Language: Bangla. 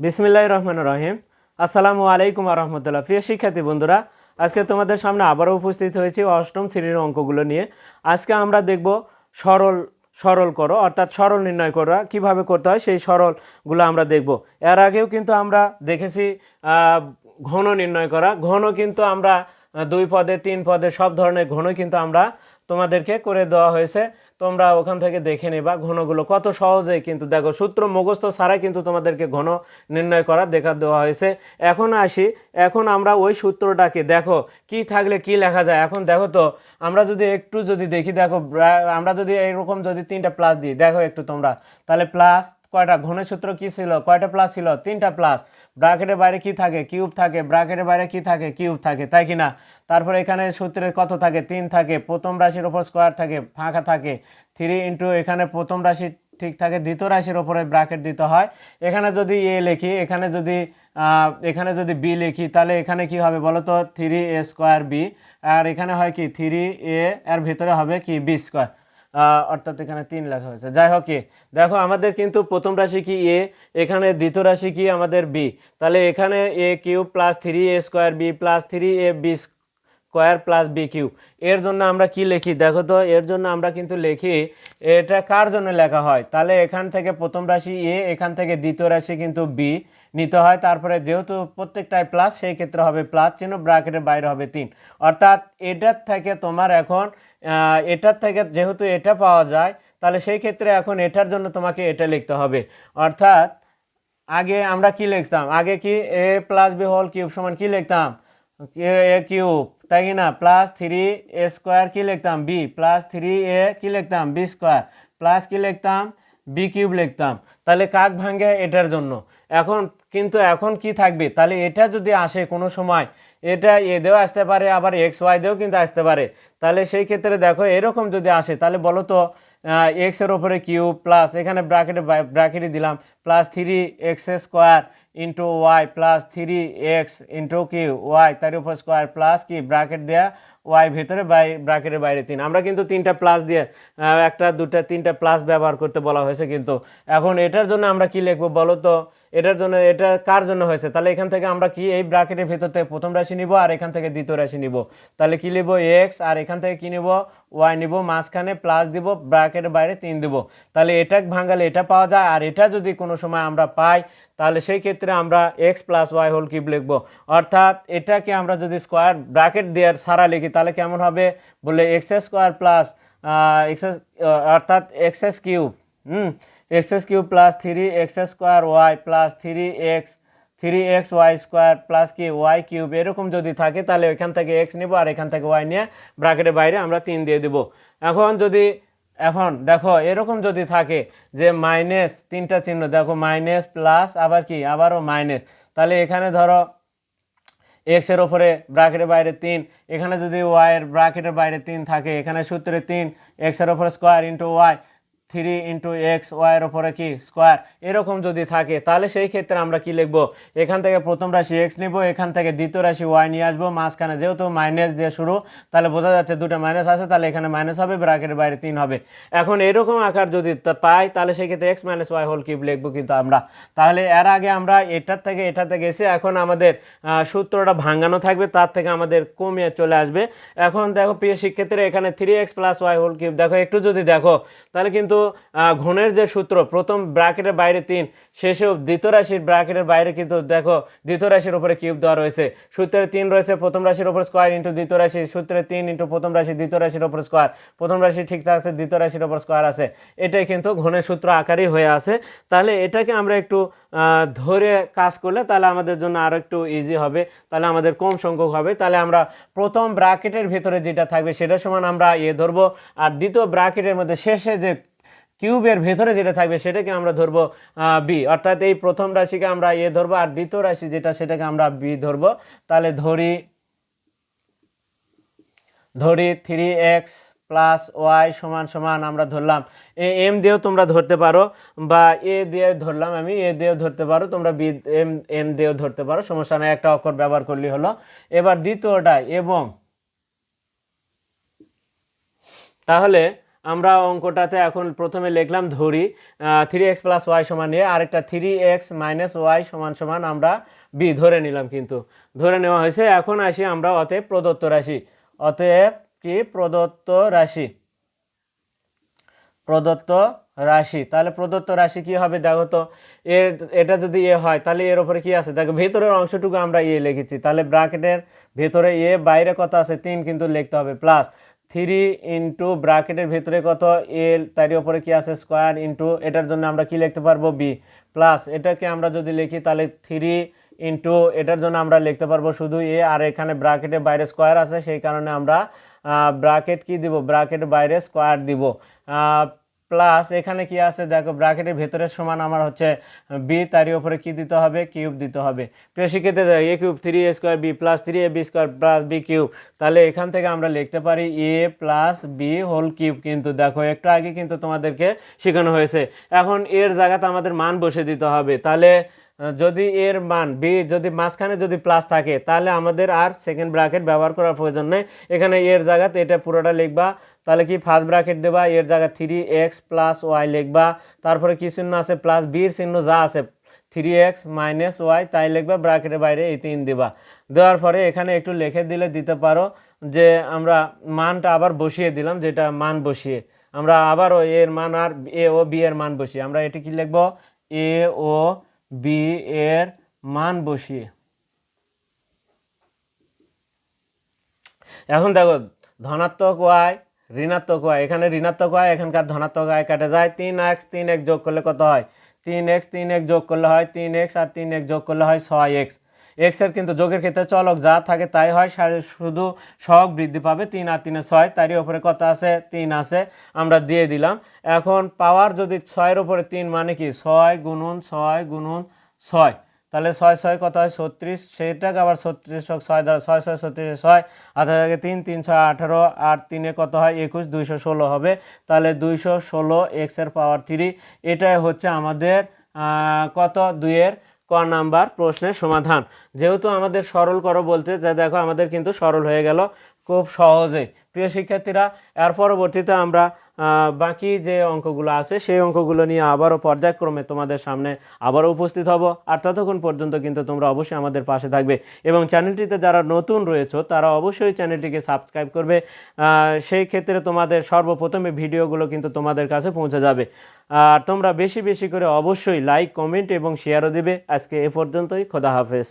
বিসমিল্লাহ রহমান রহিম। আসসালামু আলাইকুম রহমতুল্লাহ। প্রিয় শিক্ষার্থী বন্ধুরা, আজকে তোমাদের সামনে আবারও উপস্থিত হয়েছি অষ্টম শ্রেণির অঙ্কগুলো নিয়ে। আজকে আমরা দেখব সরল সরল করো, অর্থাৎ সরল নির্ণয় করা কীভাবে করতে হয়, সেই সরলগুলো আমরা দেখব। এর আগেও কিন্তু আমরা দেখেছি ঘন নির্ণয় করা। ঘন কিন্তু আমরা দুই পদে, তিন পদে, সব ধরনের ঘন কিন্তু আমরা তোমাদেরকে করে দেওয়া হয়েছে। তোমরা ওখান থেকে দেখে নেবা ঘনগুলো কত সহজে, কিন্তু দেখো সূত্র মুখস্থ ছাড়াই কিন্তু তোমাদেরকে ঘন নির্ণয় করা দেখা দেওয়া হয়েছে। এখন আসি, এখন আমরা ওই সূত্রটাকে দেখো, কি থাকলে কি লেখা যায়? এখন দেখো তো, আমরা যদি একটু যদি দেখি, দেখো, আমরা যদি এরকম যদি তিনটা প্লাস দিই, দেখো একটু তোমরা। তাহলে প্লাস কয়টা ঘনের সূত্র কি ছিল? কয়টা প্লাস ছিল? তিনটা প্লাস ব্র্যাকেটের বাইরে কি থাকে? কিউব থাকে। ব্র্যাকেটের বাইরে কি থাকে? কিউব থাকে। তাই কি না? তারপরে এখানে সূত্রের কত থাকে? তিন থাকে। প্রথম রাশির ওপর স্কোয়ার থাকে। ফাঁকা থাকে। থ্রি ইন্টু এখানে প্রথম রাশি ঠিক থাকে। দ্বিতীয় রাশির ওপরে ব্র্যাকেট দিতে হয়। এখানে যদি এ লিখি, এখানে যদি এখানে যদি বি লিখি, তাহলে এখানে কি হবে বলো তো থ্রি এ স্কোয়ার বি আর এখানে হয় কি? থ্রি এ এর ভিতরে হবে কি? বি স্কোয়ার অর্থাৎ এখানে তিন লেখা হয়েছে। যাই হোক কি, দেখো আমাদের কিন্তু প্রথম রাশি কি এ, এখানে দ্বিতীয় রাশি কি আমাদের বি। তাহলে এখানে A cube plus three A square B plus three A B square plus B cube এর জন্য আমরা কি লিখি? দেখো তো, এর জন্য আমরা কিন্তু লিখি, এটা কার জন্য লেখা হয়? তাহলে এখান থেকে প্রথম রাশি এ, এখান থেকে দ্বিতীয় রাশি কিন্তু বি নিতে হয়। তারপরে যেহেতু প্রত্যেকটাই প্লাস সেই ক্ষেত্রে হবে প্লাস চিহ্ন ব্র্যাকেটের বাইরে হবে তিন। অর্থাৎ এটার থেকে তোমার এখন এটার থেকে যেহেতু এটা পাওয়া যায়, তাহলে সেই ক্ষেত্রে এখন এটার জন্য তোমাকে এটা লিখতে হবে। অর্থাৎ, আগে আমরা কি লিখতাম? আগে কি A plus B whole cube সমান কি লিখতাম? এ কিউব তাই কি না? প্লাস থ্রি এ স্কোয়ার কী লিখতাম? বি প্লাস থ্রি এ কি লিখতাম? বি স্কোয়ার প্লাস কী লিখতাম? বি কিউব লিখতাম। তাহলে কাক ভাঙে এটার জন্য? এখন, কিন্তু এখন কি থাকবে? তাহলে এটা যদি আসে কোনো সময় এটা এ দিয়েও আসতে পারে, আবার এক্স ওয়াই দিয়েও কিন্তু আসতে পারে। তাহলে সেই ক্ষেত্রে দেখো, এরকম যদি আসে, তাহলে বলো তো এক্সের ওপরে কিউ প্লাস, এখানে ব্র্যাকেটে ব্র্যাকেটে দিলাম, plus three X square into Y plus three X into কি ওয়াই তার উপর স্কোয়ার প্লাস কি ব্র্যাকেট দেওয়া ওয়াই ভেতরে বাই ব্র্যাকেটের বাইরে তিন। আমরা কিন্তু তিনটা প্লাস দিয়ে একটা, দুটা, তিনটা প্লাস ব্যবহার করতে বলা হয়েছে কিন্তু। এখন এটার জন্য আমরা কি লিখব বলো তো? এটার জন্য, এটা কার জন্য হয়েছে? তাহলে এখান থেকে আমরা কি এই ব্র্যাকেটের ভেতর থেকে প্রথম রাশি নিব আর এখান থেকে দ্বিতীয় রাশি নিব। তাহলে কি নিব এক্স আর এখান থেকে কি নিব? ওয়াই নিব, মাঝখানে প্লাস দিব ব্র্যাকেটের বাইরে তিন দিব। তাহলে এটা ভাঙালে এটা পাওয়া যায় আর এটা যদি কোনো সময় আমরা পাই তাহলে সেই ক্ষেত্রে আমরা X plus Y whole cube লিখব। অর্থাৎ এটাকে আমরা যদি স্কোয়ার ব্র্যাকেট দেওয়ার সারা লিখি, তাহলে কেমন হবে? বলে এক্স স্কোয়ার প্লাস এক্স অর্থাৎ X cube hmm X S cube plus three X square Y plus three X three X Y square plus কি ওয়াই কিউব এরকম যদি থাকে, তাহলে এখান থেকে এক্স নিব আর এখান থেকে ওয়াই নিয়ে ব্র্যাকেটের বাইরে আমরা তিন দিয়ে দেবো। এখন যদি এখন দেখো, এরকম যদি থাকে যে মাইনাস তিনটা চিহ্ন, দেখো মাইনাস প্লাস আবার কি? আবারও মাইনাস তাহলে এখানে ধরো এক্সের ওপরে ব্র্যাকেটের বাইরে তিন, এখানে যদি ওয়াই ব্রাকেটের বাইরে তিন থাকে, এখানে সূত্রে তিন এক্সের ওপরে square into Y three into X ওয়াইয়ের ওপরে কি? স্কোয়ার এরকম যদি থাকে, তাহলে সেই ক্ষেত্রে আমরা কি লিখব? এখান থেকে প্রথম রাশি এক্স নিব, এখান থেকে দ্বিতীয় রাশি ওয়াই নিয়ে আসব, মাঝখানে যেহেতু মাইনাস দিয়ে শুরু, তাহলে বোঝা যাচ্ছে দুটো মাইনাস আছে, তাহলে এখানে মাইনাস হবে ব্র্যাকেটের বাইরে তিন হবে। এখন এরকম আকার যদি পাই, তাহলে সেই ক্ষেত্রে X minus Y whole cube লিখব কিন্তু আমরা। তাহলে এর আগে আমরা এটার থেকে এটা থেকে এসে এখন আমাদের সূত্রটা ভাঙানো থাকবে, তার থেকে আমাদের কমিয়ে চলে আসবে। এখন দেখো প্রিয় শিক্ষার্থীরা, এখানে three X plus Y whole cube দেখো একটু যদি দেখো, তাহলে কিন্তু আহ, ঘনের যে সূত্র প্রথম ব্র্যাকেটের বাইরে তিন শেষেও দ্বিতীয় রাশির ব্র্যাকেটের বাইরে কিন্তু দেখো দ্বিতীয় রাশির উপরে কিউব দেওয়া রয়েছে। সূত্রে তিন রয়েছে প্রথম রাশির উপর স্কোয়ার ইন্টু দ্বিতীয় রাশি সূত্রে তিন ইন্টু প্রথম রাশি দ্বিতীয় রাশির উপর স্কোয়ার। প্রথম রাশি ঠিক আছে দ্বিতীয় রাশির উপর স্কোয়ার আছে। এটাই কিন্তু ঘনের সূত্র আকারই হয়ে আছে। তাহলে এটাকে আমরা একটু ধরে কাজ করলে তাহলে আমাদের জন্য আরও একটু ইজি হবে। তাহলে আমাদের কম সংখ্যক হবে। তাহলে আমরা প্রথম ব্র্যাকেটের ভিতরে যেটা থাকবে সেটা সমান আমরা ইয়ে ধরবো। আর দ্বিতীয় ব্র্যাকেটের মধ্যে শেষে যে কিউবের ভেতরে যেটা থাকবে সেটাকে আমরা ধরবো বি অর্থাৎ এই প্রথম রাশিকে আমরা এ ধরবো আর দ্বিতীয় রাশি যেটা সেটাকে আমরা বি ধরবো। তাহলে ধরি ধরি থ্রি এক্স প্লাস ওয়াই সমান সমান আমরা ধরলাম। এ এম দিয়েও তোমরা ধরতে পারো বা এ দিয়ে ধরলাম আমি, এ দিয়েও ধরতে পারো, তোমরা বি এম এম দিয়েও ধরতে পারো, সমস্যা নেই, একটা অক্ষর ব্যবহার করলেই হলো। এবার দ্বিতীয়টা এবং, তাহলে আমরা অঙ্কটাতে এখন প্রথমে লিখলাম ধরি থ্রি এক্স প্লাস ওয়াই সমান এ আরেকটা থ্রি এক্স মাইনাস ওয়াই সমান সমান আমরা বি ধরে নিলাম কিন্তু। ধরে নেওয়া হয়েছে, এখন আসি আমরা অতএব প্রদত্ত রাশি। অতএব কি? প্রদত্ত রাশি। প্রদত্ত রাশি। তাহলে প্রদত্ত রাশি কি হবে দেখো তো এর এটা যদি এ হয়, তাহলে এর ওপরে কি আছে? দেখো, ভেতরের অংশটুকু আমরা এ লিখেছি। তাহলে ব্রাকেটের ভেতরে এ বাইরে কত আছে? তিন কিন্তু লিখতে হবে প্লাস থ্রি ইন্টু ব্রাকেটের ভেতরে কত? এল তার ওপরে কী আছে? স্কোয়ার ইন্টু, এটার জন্য আমরা কি লিখতে পারব? বি প্লাস, এটাকে আমরা যদি লিখি তাহলে থ্রি ইন্টু, এটার জন্য আমরা লিখতে পারব শুধু এ, আর এখানে ব্রাকেটের বাইরে স্কোয়ার আছে, সেই কারণে আমরা ব্রাকেট কি দিব? ব্রাকেটের বাইরে স্কোয়ার দিব। প্লাস এখানে কি আছে? দেখো, ব্র্যাকেটের ভেতরের সমান আমার হচ্ছে বি তারই উপরে কি দিতে হবে? কিউব দিতে হবে। প্রিয় শিক্ষিত A cube three A square B plus three A B square plus B cube. তাহলে এখান থেকে আমরা লিখতে পারি A plus B whole cube. কিন্তু দেখো, একটু আগে কিন্তু তোমাদেরকে শেখানো হয়েছে। এখন এর জায়গাতে আমাদের মান বসে দিতে হবে। তাহলে যদি এর মান বি যদি মাঝখানে যদি প্লাস থাকে, তাহলে আমাদের আর সেকেন্ড ব্র্যাকেট ব্যবহার করার প্রয়োজন নেই। এখানে এর জায়গাতে এটা পুরোটা লিখবা। তাহলে কি ফার্স্ট ব্র্যাকেট দেবা, এর জায়গায় থ্রি এক্স প্লাস ওয়াই লিখবা, তারপরে কি চিহ্ন আছে? প্লাস বির চিহ্ন যা আছে থ্রি এক্স মাইনাস ওয়াই তাই লিখবা ব্র্যাকেটের বাইরে এই তিন দিবা। দেওয়ার পরে এখানে একটু লিখে দিলে দিতে পারো যে আমরা মানটা আবার বসিয়ে দিলাম, যেটা মান বসিয়ে। আমরা আবারও এর মান আর এ ও বি এর মান বসিয়ে। আমরা এটি কি লিখব? এ ও বি এর মান বসিয়ে। এখন দেখো, ধনাত্মক ওয়াই ঋণাত্মক ওয়াই এখানে ঋণাত্মক ওয়াই এখানকার ধনাত্মক ওয়াই কাটে যায়। তিন এক্স তিন এক যোগ করলে কত হয়? তিন এক্স, তিন এক যোগ করলে হয় তিন এক্স আর তিন এক যোগ করলে হয় ছয় এক্স। এক্সের কিন্তু যোগের ক্ষেত্রে চলক যা থাকে তাই হয় শুধু সহগ বৃদ্ধি পাবে তিন আর তিনে ছয়। তারই ওপরে কত আছে? তিন আছে, আমরা দিয়ে দিলাম। এখন পাওয়ার যদি ছয়ের উপরে তিন মানে কি? ছয় গুণন ছয় গুণন, ছয়। তাহলে ছয় ছয় কত হয়? ছত্রিশ। সেটাকে আবার ছত্রিশ হোক ছয় দ্বারা ছয় ছয়, ছত্রিশ ছয় আঠারো থেকে তিন তিন ছয়, আঠারো আর তিনে কত হয়? একুশ, দুইশো ষোলো হবে। তাহলে দুইশো ষোলো এক্সের পাওয়ার থ্রি এটাই হচ্ছে আমাদের কত? দুইয়ের ক নাম্বার প্রশ্নের সমাধান। যেহেতু আমাদের সরল করো বলতে, যা দেখো আমাদের কিন্তু সরল হয়ে গেল খুব সহজেই। প্রিয় শিক্ষার্থীরা, এর পরবর্তীতে আমরা বাকি যে অঙ্কগুলো আছে, সেই অঙ্কগুলো নিয়ে আবারও পর্যায়ক্রমে তোমাদের সামনে আবারও উপস্থিত হব। আর ততক্ষণ পর্যন্ত কিন্তু তোমরা অবশ্যই আমাদের পাশে থাকবে। এবং চ্যানেলটিতে যারা নতুন রয়েছে, তারা অবশ্যই চ্যানেলটিকে সাবস্ক্রাইব করবে। সেই ক্ষেত্রে তোমাদের সর্বপ্রথমে ভিডিওগুলো কিন্তু তোমাদের কাছে পৌঁছে যাবে। আর তোমরা বেশি বেশি করে অবশ্যই লাইক কমেন্ট এবং শেয়ারও দিবে। আজকে এ পর্যন্তই। খোদা হাফেজ।